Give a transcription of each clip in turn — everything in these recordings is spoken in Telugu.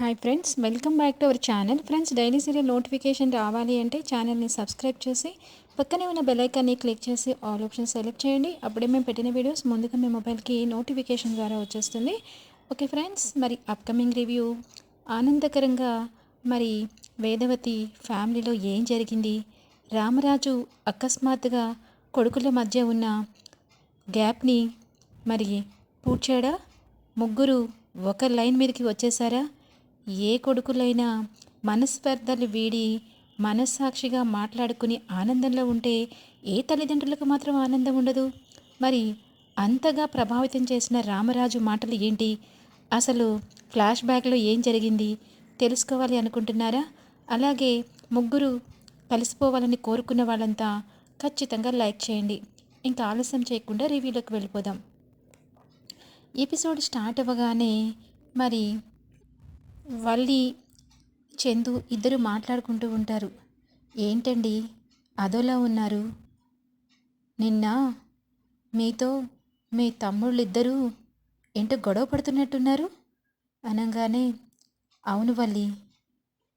Hi friends welcome back to our channel friends daily serial notification రావాలి అంటే ఛానల్ని సబ్స్క్రైబ్ చేసి పక్కనే ఉన్న బెలైకాన్ని క్లిక్ చేసి ఆల్ ఆప్షన్ సెలెక్ట్ చేయండి. అప్పుడే మేము పెట్టిన వీడియోస్ ముందుగా మీ మొబైల్కి నోటిఫికేషన్ ద్వారా వచ్చేస్తుంది. ఓకే ఫ్రెండ్స్ మరి అప్కమింగ్ రివ్యూ ఆనందకరంగా మరి వేదవతి ఫ్యామిలీలో ఏం జరిగింది? రామరాజు అకస్మాత్తుగా కొడుకుల మధ్య ఉన్న గ్యాప్ని మరి పూడ్చాడా? ముగ్గురు ఒక లైన్ మీదకి వచ్చేసారా? ఏ కొడుకులైనా మనస్పర్ధలు వీడి మనస్సాక్షిగా మాట్లాడుకుని ఆనందంలో ఉంటే ఏ తల్లిదండ్రులకు మాత్రం ఆనందం ఉండదు? మరి అంతగా ప్రభావితం చేసిన రామరాజు మాటలు ఏంటి? అసలు ఫ్లాష్ బ్యాక్లో ఏం జరిగింది? తెలుసుకోవాలి అనుకుంటున్నారా? అలాగే ముగ్గురు కలిసిపోవాలని కోరుకున్న వాళ్ళంతా ఖచ్చితంగా లైక్ చేయండి. ఇంకా ఆలస్యం చేయకుండా రివ్యూలోకి వెళ్ళిపోదాం. ఎపిసోడ్ స్టార్ట్ అవ్వగానే మరి వల్లి చందు ఇద్దరు మాట్లాడుకుంటూ ఉంటారు. ఏంటండి? అదోలా ఉన్నారు? నిన్న మీతో మీ తమ్ముళ్ళు ఇద్దరూ ఏంటో గొడవ పడుతున్నట్టున్నారు? అనగానే అవును వల్లి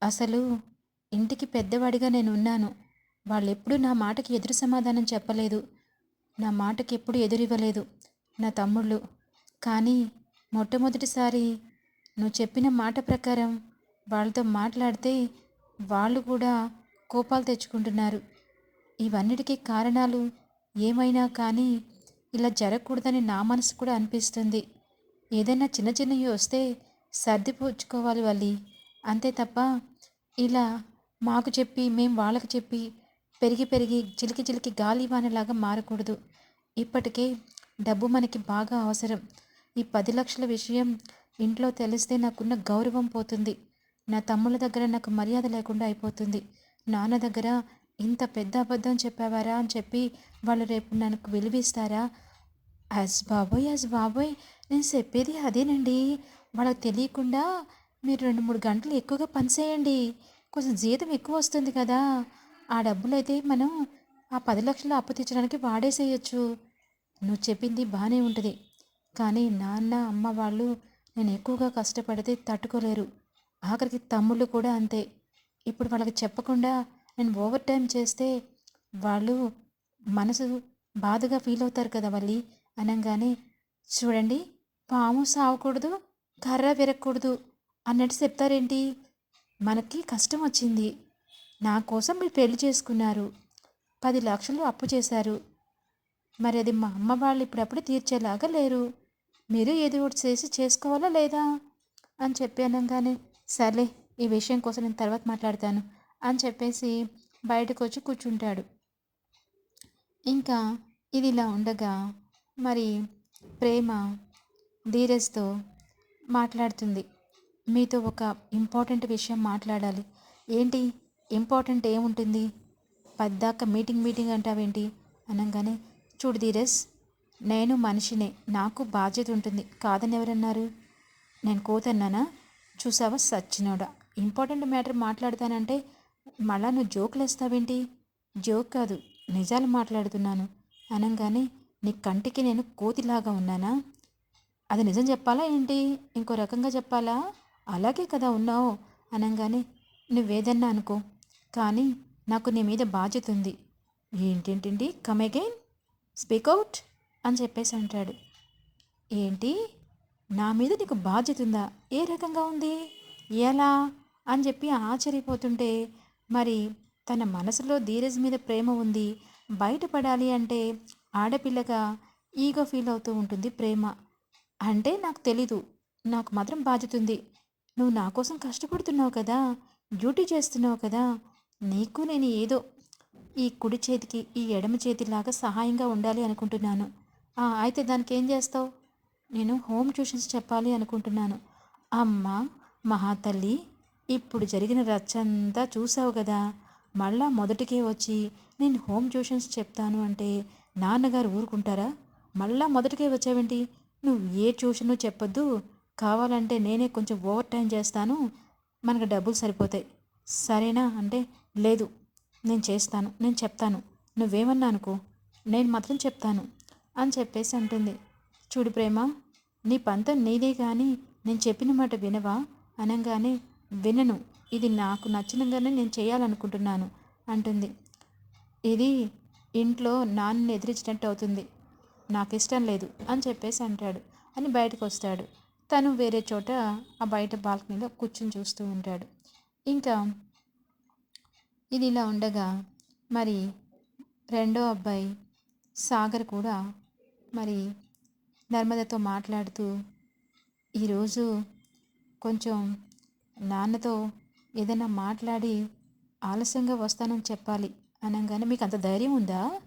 అసలు ఇంటికి పెద్దవాడిగా నేను ఉన్నాను. వాళ్ళెప్పుడు నా మాటకి ఎదురు సమాధానం చెప్పలేదు. నా మాటకి ఎప్పుడు ఎదురివ్వలేదు నా తమ్ముళ్ళు. కానీ మొట్టమొదటిసారి నువ్వు చెప్పిన మాట ప్రకారం వాళ్ళతో మాట్లాడితే వాళ్ళు కూడా కోపాలు తెచ్చుకుంటున్నారు. ఇవన్నిటికీ కారణాలు ఏమైనా కానీ ఇలా జరగకూడదని నా మనసు కూడా అనిపిస్తుంది. ఏదైనా చిన్న చిన్నవి వస్తే సర్దిపోచుకోవాలి వాళ్ళు అంతే తప్ప ఇలా మాకు చెప్పి మేము వాళ్ళకి చెప్పి పెరిగి పెరిగి చిలికి చిలికి గాలి వానలాగా మారకూడదు. ఇప్పటికే డబ్బు మనకి బాగా అవసరం. ఈ పది లక్షల విషయం ఇంట్లో తెలిస్తే నాకున్న గౌరవం పోతుంది. నా తమ్ముళ్ళ దగ్గర నాకు మర్యాద లేకుండా అయిపోతుంది. నాన్న దగ్గర ఇంత పెద్ద అబద్ధం చెప్పావారా అని చెప్పి వాళ్ళు రేపు నాకు విలువిస్తారా? యాజ్ బాబోయ్ యాజ్ బాబోయ్ నేను చెప్పేది అదేనండి. వాళ్ళకి తెలియకుండా మీరు రెండు మూడు గంటలు ఎక్కువగా పనిచేయండి కొంచెం జీతం ఎక్కువ వస్తుంది కదా. ఆ డబ్బులు అయితే మనం ఆ పది లక్షలు అప్పు తెచ్చడానికి వాడేసేయచ్చు. నువ్వు చెప్పింది బాగానే ఉంటుంది. కానీ నాన్న అమ్మ వాళ్ళు నేను ఎక్కువగా కష్టపడితే తట్టుకోలేరు. ఆఖరికి తమ్ముళ్ళు కూడా అంతే. ఇప్పుడు వాళ్ళకి చెప్పకుండా నేను ఓవర్ టైం చేస్తే వాళ్ళు మనసు బాధగా ఫీల్ అవుతారు కదా వాళ్ళి అనగానే చూడండి పాము సావకూడదు కర్ర విరగకూడదు అన్నట్టు చెప్తారేంటి? మనకి కష్టం వచ్చింది. నా కోసం మీరు పెళ్ళి చేసుకున్నారు. పది లక్షలు అప్పు చేశారు. మరి అది మా అమ్మ వాళ్ళు ఇప్పుడప్పుడు తీర్చేలాగా లేరు. మీరు ఏదో ఒకటి చేసి చేసుకోవాలా లేదా? అని చెప్పి అనగానే సర్లే ఈ విషయం కోసం నేను తర్వాత మాట్లాడతాను అని చెప్పేసి బయటకు వచ్చి కూర్చుంటాడు. ఇంకా ఇది ఇలా ఉండగా మరి ప్రేమ ధీరజ్తో మాట్లాడుతుంది. మీతో ఒక ఇంపార్టెంట్ విషయం మాట్లాడాలి. ఏంటి? ఇంపార్టెంట్ ఏముంటుంది? పద్దాక మీటింగ్ మీటింగ్ అంటావేంటి? అనగానే చూడు ధీరజ్ నేను మనిషినే నాకు బాధ్యత ఉంటుంది కాదని ఎవరన్నారు నేను కోతన్నానా? చూసావా సచ్చినోడా? ఇంపార్టెంట్ మ్యాటర్ మాట్లాడతానంటే మళ్ళా నువ్వు జోకులు వేస్తావేంటి జోక్ కాదు నిజాలు మాట్లాడుతున్నాను. అనగానే నీ కంటికి నేను కోతిలాగా ఉన్నానా? అది నిజం చెప్పాలా ఏంటి? ఇంకో రకంగా చెప్పాలా? అలాగే కదా ఉన్నావు అనగానే నువ్వేదన్నా అనుకో. కానీ నాకు నీ మీద బాధ్యత ఉంది. ఏంటేంటండి? Come again. Speak out. అని చెప్పేసి అంటాడు. ఏంటి? నా మీద నీకు బాధ్యత ఉందా? ఏ రకంగా ఉంది? ఎలా? అని చెప్పి ఆశ్చర్యపోతుంటే మరి తన మనసులో ధీరజ్ మీద ప్రేమ ఉంది బయటపడాలి అంటే ఆడపిల్లగా ఈగో ఫీల్ అవుతూ ఉంటుంది ప్రేమ. అంటే నాకు తెలీదు. నాకు మాత్రం బాధ్యత ఉంది. నువ్వు నా కోసం కష్టపడుతున్నావు కదా? డ్యూటీ చేస్తున్నావు కదా? నీకు నేను ఏదో ఈ కుడి చేతికి ఈ ఎడమ చేతిలాగా సహాయంగా ఉండాలి అనుకుంటున్నాను. అయితే దానికి ఏం చేస్తావు? నేను హోమ్ ట్యూషన్స్ చెప్పాలి అనుకుంటున్నాను. అమ్మ మహాతల్లి ఇప్పుడు జరిగిన రచ్చంతా చూసావు కదా. మళ్ళా మొదటికే వచ్చి నేను హోమ్ ట్యూషన్స్ చెప్తాను అంటే నాన్నగారు ఊరుకుంటారా? మళ్ళా మొదటికే వచ్చావేంటి? నువ్వు ఏ ట్యూషను చెప్పొద్దు. కావాలంటే నేనే కొంచెం ఓవర్ టైం చేస్తాను. మనకు డబ్బులు సరిపోతాయి. సరేనా? అంటే లేదు. నేను చేస్తాను. నేను చెప్తాను. నువ్వేమన్నా అనుకో. నేను మాత్రం చెప్తాను. అని చెప్పేసి అంటుంది. చూడు ప్రేమ నీ పంతం నీదే కానీ నేను చెప్పిన మాట వినవా? అనగానే వినను. ఇది నాకు నచ్చినగానే నేను చేయాలనుకుంటున్నాను అంటుంది. ఇది ఇంట్లో నాన్నని ఎదిరించినట్టు అవుతుంది. నాకు ఇష్టం లేదు అని చెప్పేసి అంటాడు అని బయటకు వస్తాడు తను వేరే చోట ఆ బయట బాల్కనీలో కూర్చుని చూస్తూ ఉంటాడు. ఇంకా ఇది ఇలా ఉండగా మరి రెండో అబ్బాయి సాగర్ కూడా మరి నర్మదతో మాట్లాడుతూ ఈరోజు కొంచెం నాన్నతో ఏదైనా మాట్లాడి ఆలస్యంగా వస్తానని చెప్పాలి. అనగానే మీకు అంత ధైర్యం ఉందా?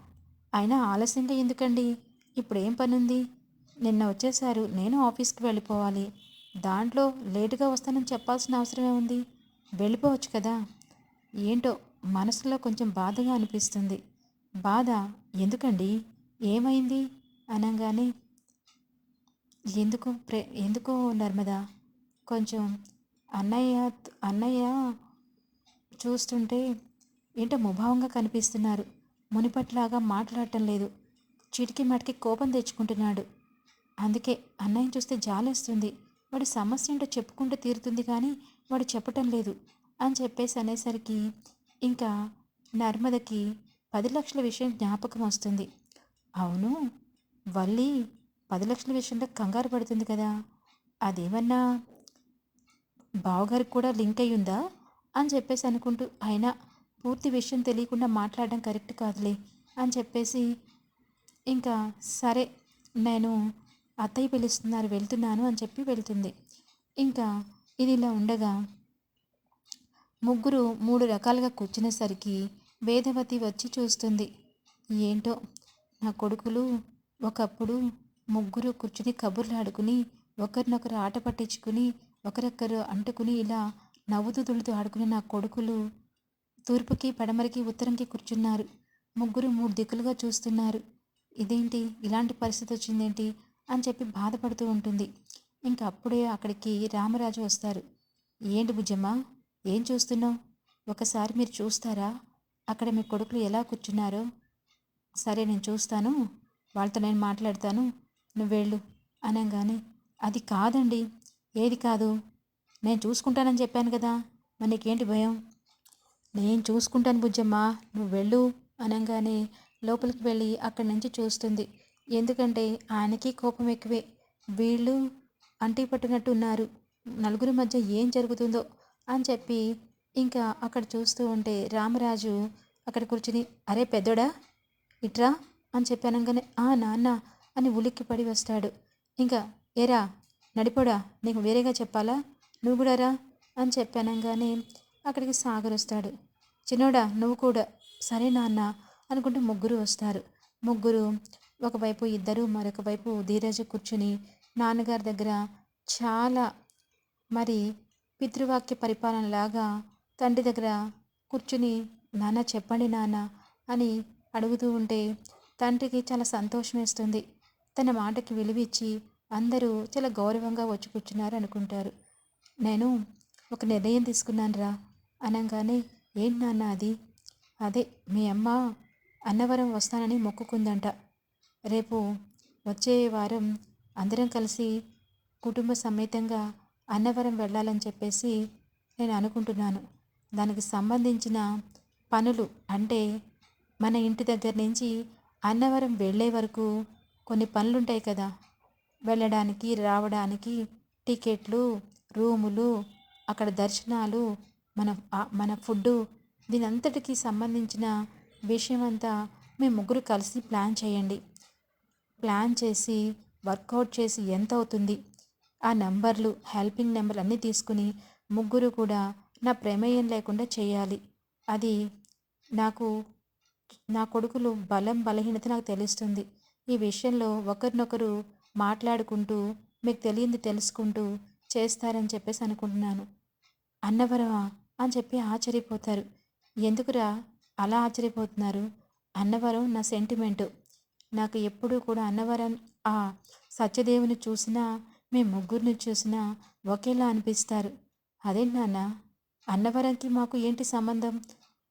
అయినా ఆలస్యంగా ఎందుకండి? ఇప్పుడు ఏం పని ఉంది నిన్న వచ్చేసారు. నేను ఆఫీస్కి వెళ్ళిపోవాలి. దాంట్లో లేటుగా వస్తానని చెప్పాల్సిన అవసరమే ఉంది. వెళ్ళిపోవచ్చు కదా? ఏంటో మనసులో కొంచెం బాధగా అనిపిస్తుంది. బాధ ఎందుకండి? ఏమైంది? అనగానే ఎందుకు ప్రే ఎందుకో నర్మదా? కొంచెం అన్నయ్య అన్నయ్య చూస్తుంటే ఏంటో ముభావంగా కనిపిస్తున్నారు. మునిపట్లాగా మాట్లాడటం లేదు. చిటికి మటికి కోపం తెచ్చుకుంటున్నాడు. అందుకే అన్నయ్యని చూస్తే జాలేస్తుంది. వాడి సమస్య ఏంటో చెప్పుకుంటూ తీరుతుంది కానీ వాడు చెప్పటం లేదు అని చెప్పేసి అనేసరికి ఇంకా నర్మదకి పది లక్షల విషయం జ్ఞాపకం వస్తుంది. అవును. వల్లి పది లక్షల విషయంలో కంగారు పడుతుంది కదా. అదేమన్నా? బావగారికి కూడా లింక్ అయి ఉందా? అని చెప్పేసి అనుకుంటూ అయినా పూర్తి విషయం తెలియకుండా మాట్లాడడం కరెక్ట్ కాదులే అని చెప్పేసి ఇంకా సరే నేను అత్తయ్య పిలుస్తున్నారు వెళ్తున్నాను అని చెప్పి వెళ్తుంది. ఇంకా ఇది ఇలా ఉండగా ముగ్గురు మూడు రకాలుగా కూర్చునేసరికి వేదవతి వచ్చి చూస్తుంది. ఏంటో? నా కొడుకులు ఒకప్పుడు ముగ్గురు కూర్చుని కబుర్లు ఆడుకుని ఒకరినొకరు ఆట పట్టించుకుని ఒకరొకరు అంటుకుని ఇలా నవ్వుతూ తుడుతూ ఆడుకుని నా కొడుకులు తూర్పుకి పడమరికి ఉత్తరంకి కూర్చున్నారు. ముగ్గురు మూడు దిక్కులుగా చూస్తున్నారు. ఇదేంటి? ఇలాంటి పరిస్థితి వచ్చిందేంటి? అని చెప్పి బాధపడుతూ ఉంటుంది. ఇంకా అప్పుడే అక్కడికి రామరాజు వస్తారు. ఏంటి బుజ్జమ్మ ఏం చూస్తున్నావు? ఒకసారి మీరు చూస్తారా? అక్కడ మీ కొడుకులు ఎలా కూర్చున్నారో? సరే నేను చూస్తాను. వాళ్ళతో నేను మాట్లాడతాను. నువ్వు వెళ్ళు అనగానే అది కాదండి ఏది కాదు. నేను చూసుకుంటానని చెప్పాను కదా మరి నీకేంటి భయం? నేను చూసుకుంటాను బుజ్జమ్మ నువ్వు వెళ్ళు అనగానే లోపలికి వెళ్ళి అక్కడి నుంచి చూస్తుంది. ఎందుకంటే ఆయనకి కోపం ఎక్కువే. వీళ్ళు అంటి పట్టినట్టు ఉన్నారు నలుగురి మధ్య ఏం జరుగుతుందో అని చెప్పి ఇంకా అక్కడ చూస్తూ ఉంటే రామరాజు అక్కడ కూర్చుని అరే పెద్దోడా ఇట్రా. అని చెప్పి అనగానే ఆ నాన్న అని ఉలిక్కి పడి వస్తాడు. ఇంకా ఏరా నడిపోడా నీకు వేరేగా చెప్పాలా? నువ్వు కూడా రా అని చెప్పానంగానే అక్కడికి సాగర్ వస్తాడు. చిన్నోడా నువ్వు కూడా సరే నాన్న అనుకుంటే ముగ్గురు వస్తారు. ముగ్గురు ఒకవైపు ఇద్దరు మరొక వైపు ధీరజ కూర్చుని నాన్నగారి దగ్గర చాలా మరి పితృవాక్య పరిపాలనలాగా తండ్రి దగ్గర కూర్చుని నాన్న చెప్పండి నాన్న అని అడుగుతూ ఉంటే తండ్రికి చాలా సంతోషం వేస్తుంది. తన మాటకి విలువిచ్చి అందరూ చాలా గౌరవంగా వచ్చి కూర్చున్నారు అనుకుంటారు. నేను ఒక నిర్ణయం తీసుకున్నాను రా అనగానే ఏంటి నాన్న అది? అదే మీ అమ్మ అన్నవరం వస్తానని మొక్కుకుందంట. రేపు వచ్చే వారం అందరం కలిసి కుటుంబ సమేతంగా అన్నవరం వెళ్ళాలని చెప్పేసి నేను అనుకుంటున్నాను. దానికి సంబంధించిన పనులు అంటే మన ఇంటి దగ్గర నుంచి అన్నవరం వెళ్ళే వరకు కొన్ని పనులుంటాయి కదా. వెళ్ళడానికి రావడానికి టికెట్లు రూములు అక్కడ దర్శనాలు మన మన ఫుడ్డు దీనంతటికి సంబంధించిన విషయం అంతా మేము ముగ్గురు కలిసి ప్లాన్ చేయండి. ప్లాన్ చేసి వర్కౌట్ చేసి ఎంత అవుతుంది ఆ నంబర్లు హెల్పింగ్ నెంబర్లు అన్నీ తీసుకుని ముగ్గురు కూడా నా ప్రమేయం లేకుండా చేయాలి. అది నాకు నా కొడుకులు బలం బలహీనత నాకు తెలుస్తుంది. ఈ విషయంలో ఒకరినొకరు మాట్లాడుకుంటూ మీకు తెలియంది తెలుసుకుంటూ చేస్తారని చెప్పేసి అనుకుంటున్నాను. అన్నవరమా? అని చెప్పి ఆశ్చర్యపోతారు. ఎందుకురా అలా ఆశ్చర్యపోతున్నారు? అన్నవరం నా సెంటిమెంటు. నాకు ఎప్పుడూ కూడా అన్నవరం ఆ సత్యదేవుని చూసినా మీ ముగ్గురిని చూసినా ఒకేలా అనిపిస్తారు. అదే నాన్న? అన్నవరంకి మాకు ఏంటి సంబంధం?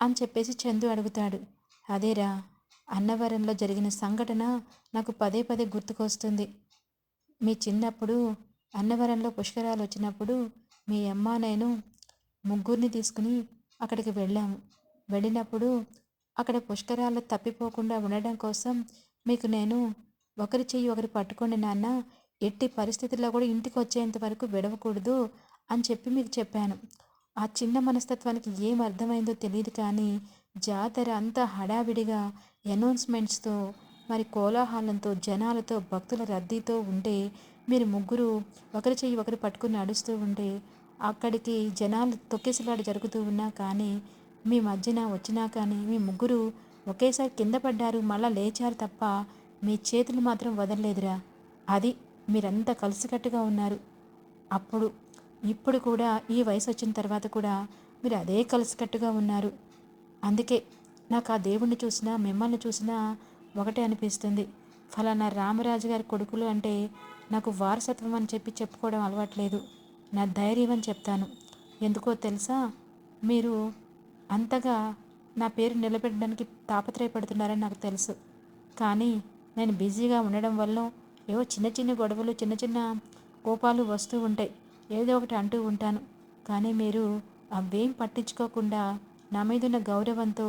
అని చెప్పేసి చందు అడుగుతాడు. అదేరా అన్నవరంలో జరిగిన సంఘటన నాకు పదే పదే గుర్తుకొస్తుంది. మీ చిన్నప్పుడు అన్నవరంలో పుష్కరాలు వచ్చినప్పుడు మీ అమ్మ నేను ముగ్గురిని తీసుకుని అక్కడికి వెళ్ళాము. వెళ్ళినప్పుడు అక్కడ పుష్కరాలు తప్పిపోకుండా ఉండడం కోసం మీకు నేను ఒకరి చెయ్యి ఒకరు పట్టుకోండి నాన్న ఎట్టి పరిస్థితుల్లో కూడా ఇంటికి వచ్చేంత వరకు విడవకూడదు అని చెప్పి మీకు చెప్పాను. ఆ చిన్న మనస్తత్వానికి ఏం అర్థమైందో తెలియదు కానీ జాతర అంతా హడావిడిగా అనౌన్స్మెంట్స్తో మరి కోలాహలంతో జనాలతో భక్తుల రద్దీతో ఉంటే మీరు ముగ్గురు ఒకరి చెయ్యి ఒకరు పట్టుకుని నడుస్తూ ఉంటే అక్కడికి జనాలు తొక్కేసలాట జరుగుతూ ఉన్నా కానీ మీ మధ్యన వచ్చినా కానీ మీ ముగ్గురు ఒకేసారి కింద పడ్డారు మళ్ళా లేచారు తప్ప మీ చేతులు మాత్రం వదలలేదురా. అది మీరంతా కలిసికట్టుగా ఉన్నారు. అప్పుడు ఇప్పుడు కూడా ఈ వయసు వచ్చిన తర్వాత కూడా మీరు అదే కలిసికట్టుగా ఉన్నారు. అందుకే నాకు ఆ దేవుణ్ణి చూసినా మిమ్మల్ని చూసినా ఒకటే అనిపిస్తుంది. ఫలానా రామరాజు గారి కొడుకులు అంటే నాకు వారసత్వం అని చెప్పి చెప్పుకోవడం అలవాట్లేదు. నా ధైర్యం అని చెప్తాను. ఎందుకో తెలుసా? మీరు అంతగా నా పేరు నిలబెట్టడానికి తాపత్రయపడుతున్నారని నాకు తెలుసు. కానీ నేను బిజీగా ఉండడం వల్ల ఏవో చిన్న చిన్న గొడవలు చిన్న చిన్న కోపాలు వస్తూ ఉంటాయి. ఏదో ఒకటి అంటూ ఉంటాను. కానీ మీరు అవేం పట్టించుకోకుండా నా మీదున్న గౌరవంతో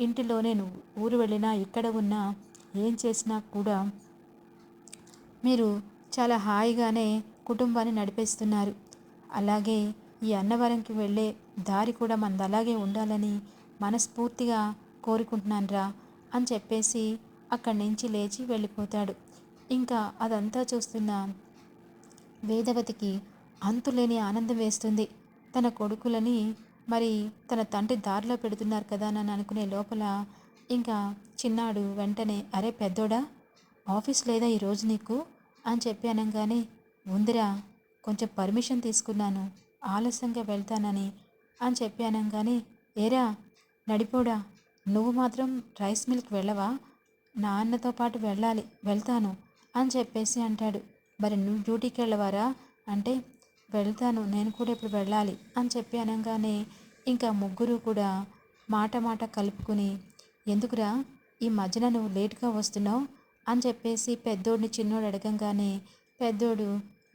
ఇంటిలో నేను ఊరు వెళ్ళినా ఇక్కడ ఉన్నా ఏం చేసినా కూడా మీరు చాలా హాయిగానే కుటుంబాన్ని నడిపేస్తున్నారు. అలాగే ఈ అన్నవరంకి వెళ్ళే దారి కూడా మనది అలాగే ఉండాలని మనస్ఫూర్తిగా కోరుకుంటున్నాను రా అని చెప్పేసి అక్కడి నుంచి లేచి వెళ్ళిపోతాడు. ఇంకా అదంతా చూస్తున్న వేదవతికి అంతులేని ఆనందం వేస్తుంది. తన కొడుకులని మరి తన తండ్రి దారిలో పెడుతున్నారు కదా అని అనుకునే లోపల ఇంకా చిన్నాడు వెంటనే అరే పెద్దోడా ఆఫీస్ లేదా ఈరోజు నీకు? అని చెప్పి అనగానే ఉందిరా కొంచెం పర్మిషన్ తీసుకున్నాను ఆలస్యంగా వెళ్తానని అని చెప్పి అనగానే ఏరా నడిపోడా నువ్వు మాత్రం రైస్ మిల్క్ వెళ్ళవా? నాన్నతో పాటు వెళ్ళాలి వెళ్తాను అని చెప్పేసి అంటాడు. మరి నువ్వు డ్యూటీకి వెళ్ళవారా? అంటే వెళ్తాను నేను కూడా ఇప్పుడు వెళ్ళాలి అని చెప్పి అనగానే ఇంకా ముగ్గురు కూడా మాట మాట కలుపుకుని ఎందుకురా ఈ మధ్యన నువ్వు లేట్గా వస్తున్నావు? అని చెప్పేసి పెద్దోడిని చిన్నోడు అడగంగానే పెద్దోడు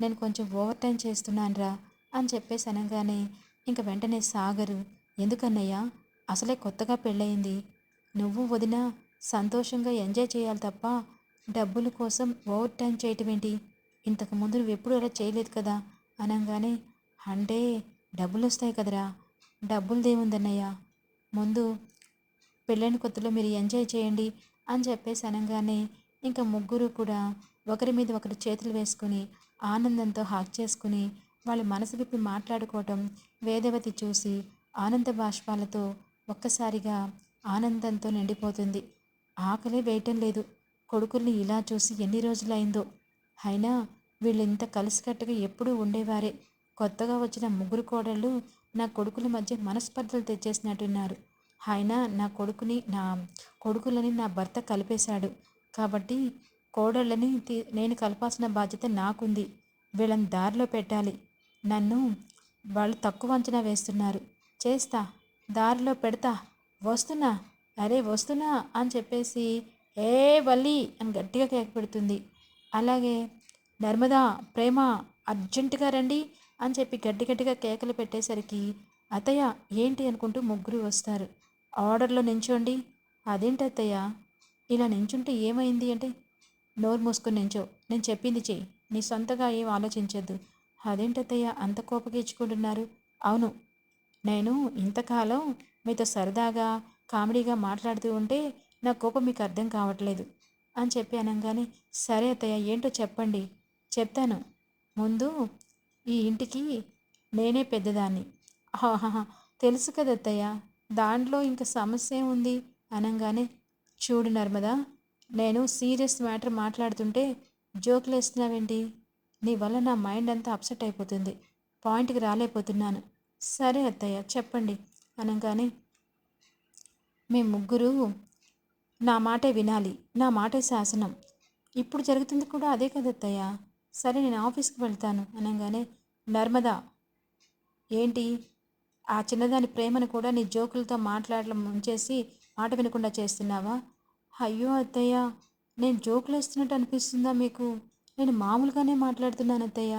నేను కొంచెం ఓవర్ టైం చేస్తున్నాను రా అని చెప్పేసి అనగానే ఇంక వెంటనే సాగరు. ఎందుకన్నయ్యా? అసలే కొత్తగా పెళ్ళయింది. నువ్వు వదిన సంతోషంగా ఎంజాయ్ చేయాలి తప్ప డబ్బుల కోసం ఓవర్ టైం చేయటం ఏంటి ఇంతకు ముందు నువ్వు ఎప్పుడు అలా చేయలేదు కదా. అనగానే అంటే డబ్బులు వస్తాయి కదరా? డబ్బులు డబ్బులదేముందన్నయ్య ముందు పెళ్ళైన కొత్తలో మీరు ఎంజాయ్ చేయండి అని చెప్పేసి అనగానే ఇంకా ముగ్గురు కూడా ఒకరి మీద ఒకరి చేతులు వేసుకుని ఆనందంతో హాక్ చేసుకుని వాళ్ళ మనసు విప్పి మాట్లాడుకోవటం వేదవతి చూసి ఆనంద బాష్పాలతో ఒక్కసారిగా ఆనందంతో నిండిపోతుంది. ఆకలే వేయటం లేదు. కొడుకుల్ని ఇలా చూసి ఎన్ని రోజులైందో. అయినా వీళ్ళు ఇంత కలిసికట్టుగా ఎప్పుడూ ఉండేవారే. కొత్తగా వచ్చిన ముగ్గురు కోడళ్ళు నా కొడుకుల మధ్య మనస్పర్ధలు తెచ్చేసినట్టున్నారు. ఆయన నా కొడుకుని నా కొడుకులని నా భర్త కలిపేశాడు. కాబట్టి కోడళ్ళని నేను కలపాల్సిన బాధ్యత నాకుంది. వీళ్ళని దారిలో పెట్టాలి. నన్ను వాళ్ళు తక్కువ అంచనా వేస్తున్నారు. చేస్తా దారిలో పెడతా వస్తున్నా అరే వస్తున్నా అని చెప్పేసి ఏ వల్లి అని గట్టిగా కేక పెడుతుంది. అలాగే నర్మదా ప్రేమ అర్జెంటుగా రండి అని చెప్పి గట్టి గట్టిగా కేకలు పెట్టేసరికి అత్తయ్య ఏంటి అనుకుంటూ ముగ్గురు వస్తారు. ఆర్డర్లో నించోండి. అదేంటి అత్తయ్య? ఇలా నించుంటే ఏమైంది అంటే నోరు మూసుకుని నించో. నేను చెప్పింది చెయ్యి. నీ సొంతగా ఏం ఆలోచించద్దు. అదేంటత్తయ్య అంత కోపగించుకుంటున్నారు అవును. నేను ఇంతకాలం మీతో సరదాగా కామెడీగా మాట్లాడుతూ ఉంటే నా కోపం మీకు అర్థం కావట్లేదు అని చెప్పి అనగానే సరే అత్తయ్య ఏంటో చెప్పండి. చెప్తాను ముందు ఈ ఇంటికి నేనే పెద్దదాన్ని. ఆహాహా తెలుసు కదా దాంట్లో ఇంకా సమస్య ఉంది అనగానే. చూడు నర్మదా నేను సీరియస్ మ్యాటర్ మాట్లాడుతుంటే జోకులు వేస్తున్నావేంటి నీ వల్ల నా మైండ్ అంతా అప్సెట్ అయిపోతుంది. పాయింట్కి రాలేకపోతున్నాను. సరే అత్తయ్య చెప్పండి అనగానే. మీ ముగ్గురు నా మాటే వినాలి నా మాటే శాసనం. ఇప్పుడు జరుగుతుంది కూడా అదే కదా అత్తయ్య? సరే నేను ఆఫీస్కి వెళ్తాను అనగానే నర్మదా ఏంటి? ఆ చిన్నదాని ప్రేమను కూడా నీ జోకులతో మాట్లాడడం ముంచేసి మాట వినకుండా చేస్తున్నావా? అయ్యో అత్తయ్య నేను జోకులు వేస్తున్నట్టు అనిపిస్తుందా మీకు? నేను మామూలుగానే మాట్లాడుతున్నాను అత్తయ్య.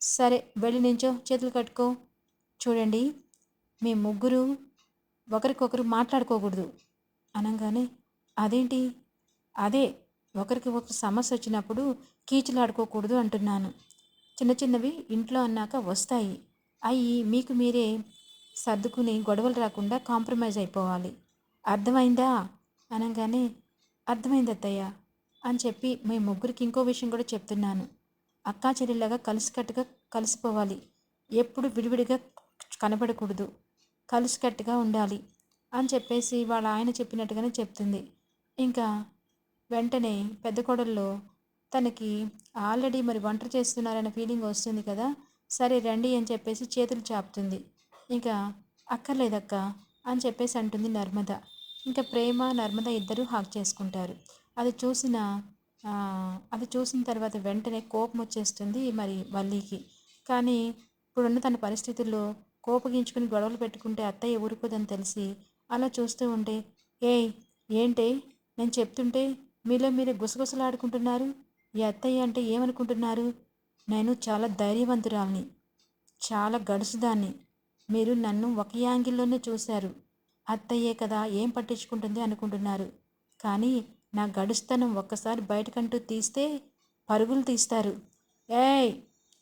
సరే వెళ్ళి నించో చేతులు కట్టుకో. చూడండి మీ ముగ్గురు ఒకరికొకరు మాట్లాడుకోకూడదు. అనగానే అదేంటి? అదే ఒకరికి ఒక సమస్య వచ్చినప్పుడు కీచులాడుకోకూడదు అంటున్నాను. చిన్న చిన్నవి ఇంట్లో అన్నాక వస్తాయి. అవి మీకు మీరే సర్దుకుని గొడవలు రాకుండా కాంప్రమైజ్ అయిపోవాలి. అర్థమైందా? అనగానే అర్థమైంది అత్తయ్య అని చెప్పి మీ ముగ్గురికి ఇంకో విషయం కూడా చెప్తున్నాను. అక్కా చెల్లెలాగా కలిసికట్టుగా కలిసిపోవాలి. ఎప్పుడు విడివిడిగా కనబడకూడదు కలిసికట్టుగా ఉండాలి అని చెప్పేసి వాళ్ళ ఆయన చెప్పినట్టుగానే చెప్తుంది. ఇంకా వెంటనే పెద్ద కోడల్లో తనకి ఆల్రెడీ మరి వంట చేస్తున్నారన్న ఫీలింగ్ వస్తుంది కదా సరే రండి అని చెప్పేసి చేతులు చాపుతుంది. ఇంకా అక్కర్లేదక్క అని చెప్పేసి అంటుంది నర్మద. ఇంకా ప్రేమ నర్మద ఇద్దరూ హాక్ చేసుకుంటారు. అది చూసిన అది చూసిన తర్వాత వెంటనే కోపం వచ్చేస్తుంది మరి వల్లీకి. కానీ ఇప్పుడున్న తన పరిస్థితుల్లో కోపగించుకుని గొడవలు పెట్టుకుంటే అత్తయ్య ఊరుకోదని తెలిసి అలా చూస్తూ ఉంటే ఏయ్ ఏంటి? నేను చెప్తుంటే మీలో మీరే గుసగుసలాడుకుంటున్నారు. ఈ అత్తయ్య అంటే ఏమనుకుంటున్నారు? నేను చాలా ధైర్యవంతురాల్ని చాలా గడుసుదాన్ని. మీరు నన్ను ఒక యాంగిల్లోనే చూశారు. అత్తయ్యే కదా ఏం పట్టించుకుంటుంది అనుకుంటున్నారు. కానీ నా గడుస్తనం ఒక్కసారి బయటకంటూ తీస్తే పరుగులు తీస్తారు. ఏయ్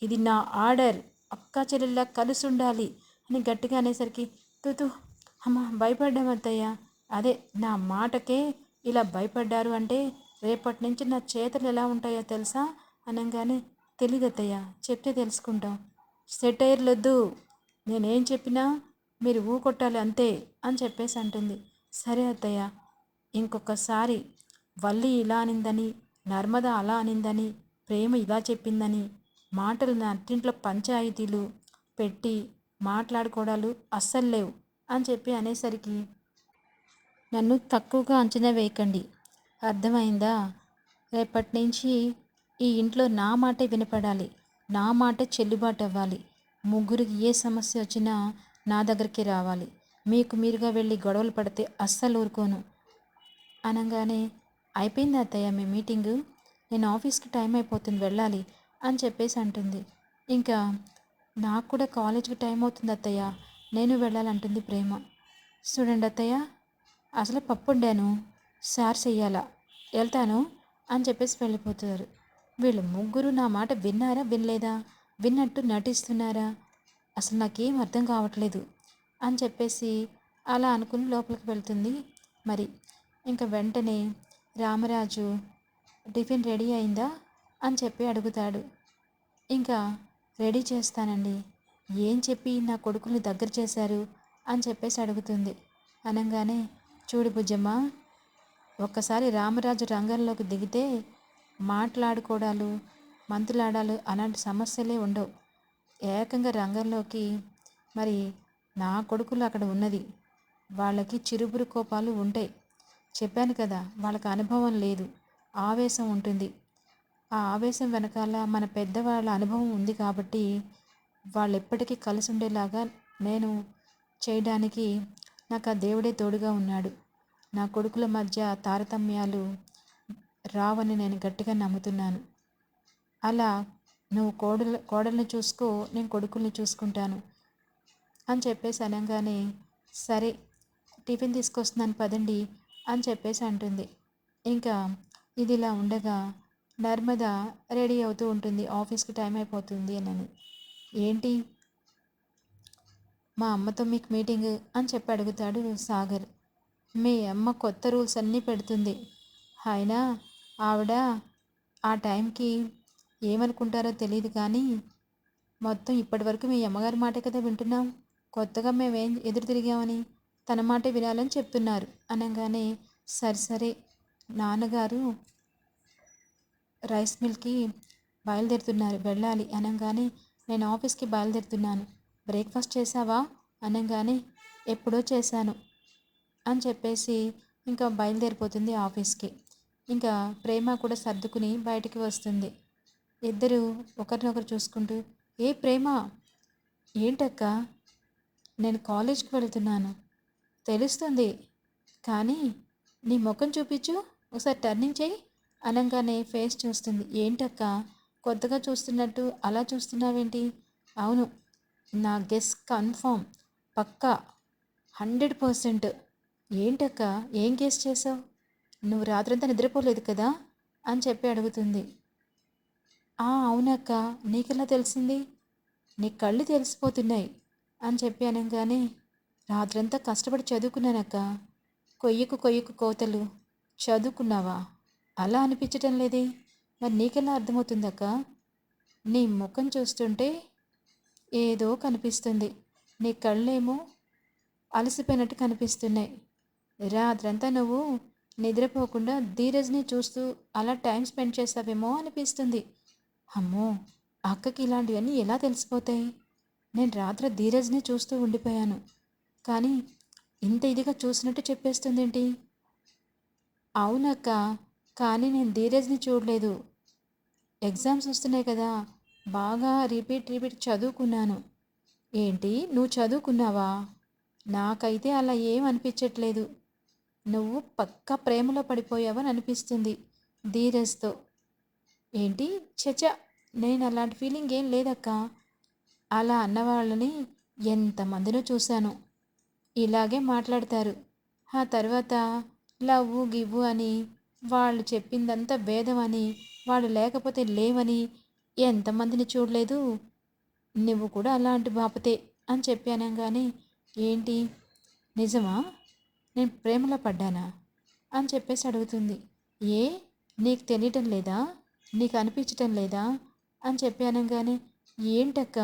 ఇది నా ఆర్డర్. అక్క చెల్లెల్లా కలిసి ఉండాలి అని గట్టిగా అనేసరికి తుతు అమ్మ భయపడ్డాం అత్తయ్య. అదే నా మాటకే ఇలా భయపడ్డారు అంటే రేపటి నుంచి నా చేతులు ఎలా ఉంటాయో తెలుసా? అనగానే తెలియదత్తయ్య చెప్తే తెలుసుకుంటాం. సెటైర్లొద్దు. నేనేం చెప్పినా మీరు ఊ కొట్టాలి అంతే అని చెప్పేసి అంటుంది. సరే అత్తయ్య ఇంకొకసారి వల్లి ఇలా అనిందని నర్మద అలా అనిందని ప్రేమ ఇలా చెప్పిందని మాటలు అంటింట్లో పంచాయతీలు పెట్టి మాట్లాడుకోవడాలు అస్సలు లేవు అని చెప్పి అనేసరికి నన్ను తక్కువగా అంచనా వేయకండి. అర్థమైందా? రేపటి నుంచి ఈ ఇంట్లో నా మాటే వినపడాలి. నా మాటే చెల్లుబాటు అవ్వాలి ముగ్గురికి ఏ సమస్య వచ్చినా నా దగ్గరికి రావాలి. మీకు మీరుగా వెళ్ళి గొడవలు పడితే అస్సలు ఊరుకోను. అనగానే అయిపోయింది అత్తయ్య మీ మీటింగు? నేను ఆఫీస్కి టైం అయిపోతుంది వెళ్ళాలి అని చెప్పేసి అంటుంది. ఇంకా నాకు కూడా కాలేజ్కి టైం అవుతుంది అత్తయ్య. నేను వెళ్ళాలంటుంది ప్రేమ. చూడండి అత్తయ్య అసలు పప్పు వండాను సార్ చెయ్యాలా? వెళ్తాను అని చెప్పేసి వెళ్ళిపోతారు. వీళ్ళు ముగ్గురు నా మాట విన్నారా వినలేదా? విన్నట్టు నటిస్తున్నారా? అసలు నాకేం అర్థం కావట్లేదు అని చెప్పేసి అలా అనుకుని లోపలికి వెళ్తుంది. మరి ఇంకా వెంటనే రామరాజు టిఫిన్ రెడీ అయిందా? అని చెప్పి అడుగుతాడు. ఇంకా రెడీ చేస్తానండి. ఏం చెప్పి నా కొడుకుని దగ్గర చేశారు? అని చెప్పేసి అడుగుతుంది. అనగానే చూడు బుజ్జమ్మ ఒక్కసారి రామరాజు రంగంలోకి దిగితే మాట్లాడుకోవడాలు మంతులాడాలు అలాంటి సమస్యలే ఉండవు. ఏకంగా రంగంలోకి మరి నా కొడుకులు అక్కడ ఉన్నది. వాళ్ళకి చిరుబురు కోపాలు ఉంటాయి. చెప్పాను కదా వాళ్ళకి అనుభవం లేదు. ఆవేశం ఉంటుంది. ఆ ఆవేశం వెనకాల మన పెద్దవాళ్ళ అనుభవం ఉంది కాబట్టి వాళ్ళు ఎప్పటికీ కలిసి ఉండేలాగా నేను చేయడానికి నాకు ఆ దేవుడే తోడుగా ఉన్నాడు. నా కొడుకుల మధ్య తారతమ్యాలు రావని నేను గట్టిగా నమ్ముతున్నాను. అలా నువ్వు కోడలు కోడల్ని చూసుకో నేను కొడుకుల్ని చూసుకుంటాను అని చెప్పేసి అనగానే సరే టిఫిన్ తీసుకొస్తున్నాను పదండి అని చెప్పేసి అంటుంది. ఇంకా ఇది ఇలా ఉండగా నర్మద రెడీ అవుతూ ఉంటుంది. ఆఫీస్కి టైం అయిపోతుంది అని. ఏంటి? మా అమ్మతో మీకు మీటింగ్ అని చెప్పి అడుగుతాడు సాగర్. మీ అమ్మ కొత్త రూల్స్ అన్నీ పెడుతుంది. అయినా ఆవిడ ఆ టైంకి ఏమనుకుంటారో తెలియదు కానీ మొత్తం ఇప్పటివరకు మీ అమ్మగారి మాట కదా వింటున్నాం. కొత్తగా మేమేం ఎదురు తిరిగామని తన మాట వినాలని చెప్తున్నారు. అనగానే సరే సరే నాన్నగారు రైస్ మిల్కి బయలుదేరుతున్నారు. వెళ్ళాలి అనగానే నేను ఆఫీస్కి బయలుదేరుతున్నాను. బ్రేక్ఫాస్ట్ చేసావా అనగానే ఎప్పుడో చేశాను. అని చెప్పేసి ఇంకా బయలుదేరిపోతుంది ఆఫీస్కి. ఇంకా ప్రేమ కూడా సర్దుకుని బయటికి వస్తుంది. ఇద్దరు ఒకరినొకరు చూసుకుంటూ ఏ ప్రేమ? ఏంటక్క? నేను కాలేజ్కి వెళుతున్నాను. తెలుస్తుంది. కానీ నీ ముఖం చూపించు. ఒకసారి టర్నింగ్ చేయి. అనగానే ఫేస్ చూస్తుంది. ఏంటక్క? కొత్తగా చూస్తున్నట్టు అలా చూస్తున్నావేంటి? అవును. నా గెస్ కన్ఫామ్. పక్కా. Hundred percent. ఏంటక్క? ఏం కేసు చేసావు నువ్వు రాత్రంతా నిద్రపోలేదు కదా? అని చెప్పి అడుగుతుంది. ఆ అవునక్క. నీకెలా తెలిసింది? నీ కళ్ళు తెలిసిపోతున్నాయి అని చెప్పి అనగానే రాత్రంతా కష్టపడి చదువుకున్నానక్క. కొయ్యకు కొయ్యకు కోతలు. చదువుకున్నావా? అలా అనిపించటం లేదే. మరి నీకెలా అర్థమవుతుందక్క? నీ ముఖం చూస్తుంటే ఏదో కనిపిస్తుంది. నీ కళ్ళేమో అలసిపోయినట్టు కనిపిస్తున్నాయి. రాత్రంతా నువ్వు నిద్రపోకుండా ధీరజ్ని చూస్తూ అలా టైం స్పెండ్ చేస్తావేమో అనిపిస్తుంది. అమ్మో అక్కకి ఇలాంటివన్నీ ఎలా తెలిసిపోతాయి? నేను రాత్రి ధీరజ్ని చూస్తూ ఉండిపోయాను. కానీ ఇంత ఇదిగా చూసినట్టు చెప్పేస్తుందేంటి? అవునక్క కానీ నేను ధీరజ్ని చూడలేదు. ఎగ్జామ్స్ వస్తున్నాయి కదా బాగా రిపీట్ రిపీట్ చదువుకున్నాను. ఏంటి నువ్వు చదువుకున్నావా? నాకైతే అలా ఏం అనిపించట్లేదు. నువ్వు పక్క ప్రేమలో పడిపోయావని అనిపిస్తుంది. ధీరజ్తో. ఏంటి? చచ నేను అలాంటి ఫీలింగ్ ఏం లేదక్క. అలా అన్నవాళ్ళని ఎంతమందినో చూశాను. ఇలాగే మాట్లాడతారు. ఆ తర్వాత లవ్వు గివ్వు అని వాళ్ళు చెప్పిందంతా భేదం అని వాళ్ళు లేకపోతే లేవని ఎంతమందిని చూడలేదు. నువ్వు కూడా అలాంటి బాపతే అని చెప్పాను కానీ ఏంటి? నిజమా? నేను ప్రేమలో పడ్డానా? అని చెప్పేసి అడుగుతుంది. ఏ? నీకు తెలియటం లేదా? నీకు అనిపించటం లేదా? అని చెప్పి అనగానే ఏంటక్క?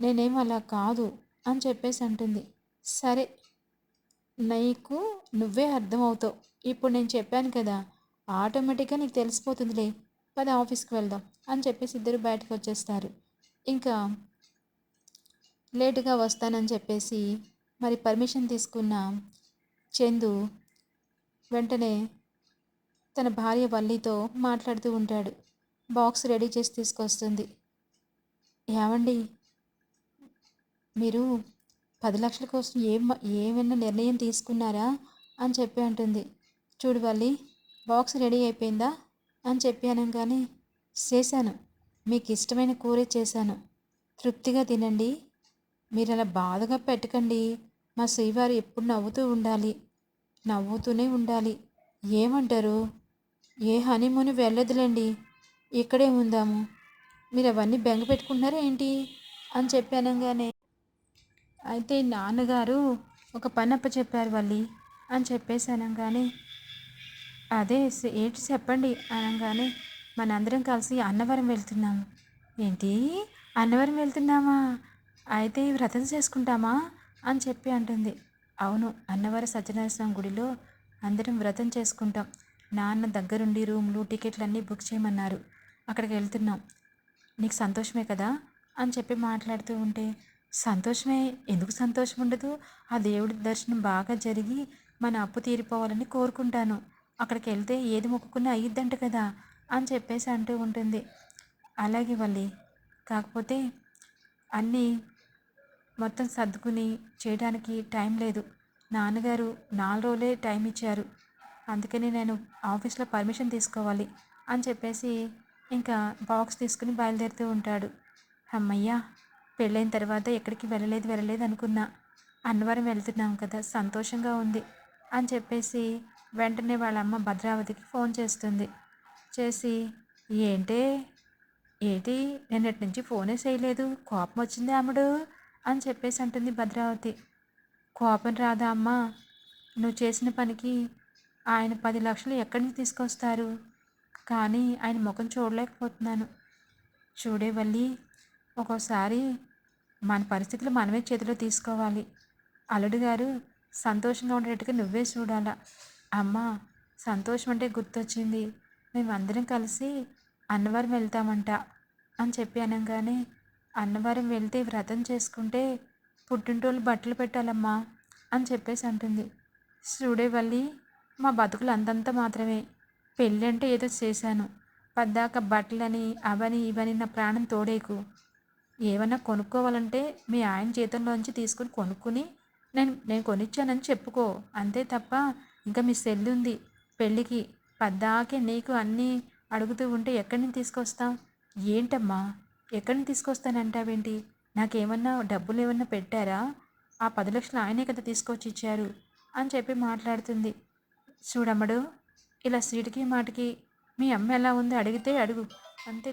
నేనేం అలా కాదు అని చెప్పేసి అంటుంది. సరే నీకు నువ్వే అర్థమవుతావు. ఇప్పుడు నేను చెప్పాను కదా ఆటోమేటిక్గా నీకు తెలిసిపోతుందిలే. పద ఆఫీస్కి వెళ్దాం అని చెప్పేసి ఇద్దరు బయటకు వచ్చేస్తారు. ఇంకా లేటుగా వస్తానని చెప్పేసి మరి పర్మిషన్ తీసుకున్న చందు వెంటనే తన భార్య వల్లితో మాట్లాడుతూ ఉంటాడు. బాక్స్ రెడీ చేసి తీసుకొస్తుంది. ఏమండి? మీరు పది లక్షల కోసం ఏం ఏమైనా నిర్ణయం తీసుకున్నారా? అని చెప్పి అంటుంది. చూడు వల్లి బాక్స్ రెడీ అయిపోయిందా? అని చెప్పాను కానీ చేశాను. మీకు ఇష్టమైన కూరే చేశాను. తృప్తిగా తినండి. మీరు అలా బాధగా పెట్టకండి. మా శ్రీవారు ఎప్పుడు నవ్వుతూ ఉండాలి. నవ్వుతూనే ఉండాలి. ఏమంటారు? ఏ హనీమూన్ వెళ్ళదులేండి. ఇక్కడే ఉందాము. మీరు అవన్నీ బెంగ పెట్టుకుంటున్నారా ఏంటి? అని చెప్పి అయితే నాన్నగారు ఒక పని అప్ప చెప్పారు వల్లి అని చెప్పేసి అనగానే అదే ఏంటి చెప్పండి అనగానే మనందరం కలిసి అన్నవరం వెళ్తున్నాము. ఏంటి? అన్నవరం వెళ్తున్నామా? అయితే వ్రతం చేసుకుంటామా? అని చెప్పి అంటుంది. అవును అన్నవరం సత్యనారాయణ గుడిలో అందరం వ్రతం చేసుకుంటాం. నాన్న దగ్గరుండి రూమ్లు టికెట్లు అన్నీ బుక్ చేయమన్నారు. అక్కడికి వెళ్తున్నాం. నీకు సంతోషమే కదా? అని చెప్పి మాట్లాడుతూ ఉంటే సంతోషమే? ఎందుకు సంతోషం ఉండదు? ఆ దేవుడి దర్శనం బాగా జరిగి మన అప్పు తీరిపోవాలని కోరుకుంటాను. అక్కడికి వెళ్తే ఏది మొక్కుకున్నా అయ్యిద్దంట కదా? అని చెప్పేసి అంటూ ఉంటుంది. అలాగే వల్లి. కాకపోతే అన్నీ మొత్తం సర్దుకుని చేయడానికి టైం లేదు. నాన్నగారు నాలుగు రోజులే టైం ఇచ్చారు. అందుకని నేను ఆఫీస్లో పర్మిషన్ తీసుకోవాలి అని చెప్పేసి ఇంకా బాక్స్ తీసుకుని బయలుదేరుతూ ఉంటాడు. అమ్మయ్యా పెళ్ళైన తర్వాత ఎక్కడికి వెళ్ళలేదు వెళ్ళలేదు అనుకున్నా. అన్నవరం వెళ్తున్నాం కదా సంతోషంగా ఉంది అని చెప్పేసి వెంటనే వాళ్ళ అమ్మ భద్రావతికి ఫోన్ చేస్తుంది. చేసి ఏంటే? ఏంటి? నిన్నటి నుంచి ఫోనే చేయలేదు. కోపం వచ్చింది అమ్ముడు అని చెప్పేసి అంటుంది భద్రావతి. కోపం రాదా అమ్మా? నువ్వు చేసిన పనికి ఆయన పది లక్షలు ఎక్కడి నుంచి తీసుకొస్తారు? కానీ ఆయన ముఖం చూడలేకపోతున్నాను. చూడే వల్లి ఒక్కోసారి మన పరిస్థితులు మనమే చేతిలో తీసుకోవాలి. అల్లుడు గారు సంతోషంగా ఉండేట్టుగా నువ్వే చూడాలా? అమ్మ సంతోషం అంటే గుర్తొచ్చింది. మేమందరం కలిసి అన్నవరం వెళ్తామంట అని చెప్పి అనగానే అన్నవరం వెళ్తే వ్రతం చేసుకుంటే పుట్టింటోళ్ళు బట్టలు పెట్టాలమ్మా అని చెప్పేసి అంటుంది. చూడే వల్లి మా బతుకులు అంతంత మాత్రమే. పెళ్ళి అంటే ఏదో చేశాను. పద్దాక బట్టలని అవని ఇవని నా ప్రాణం తోడేకు. ఏమన్నా కొనుక్కోవాలంటే మీ ఆయన జీతంలోంచి తీసుకుని కొనుక్కుని నేను నేను కొనిచ్చానని చెప్పుకో. అంతే తప్ప ఇంకా మీ సెల్లు ఉంది. పెళ్ళికి పద్దాకే నీకు అన్నీ అడుగుతూ ఉంటే ఎక్కడి నుంచి తీసుకొస్తాం? ఏంటమ్మా? ఎక్కడిని తీసుకొస్తానంటావేంటి నాకేమన్నా డబ్బులు ఏమన్నా పెట్టారా? ఆ పది లక్షలు ఆయనే కదా తీసుకొచ్చి ఇచ్చారు అని చెప్పి మాట్లాడుతుంది. చూడమ్మడు ఇలా సీటుకి మాటికి మీ అమ్మ ఎలా ఉందో అడిగితే అడుగు. అంతే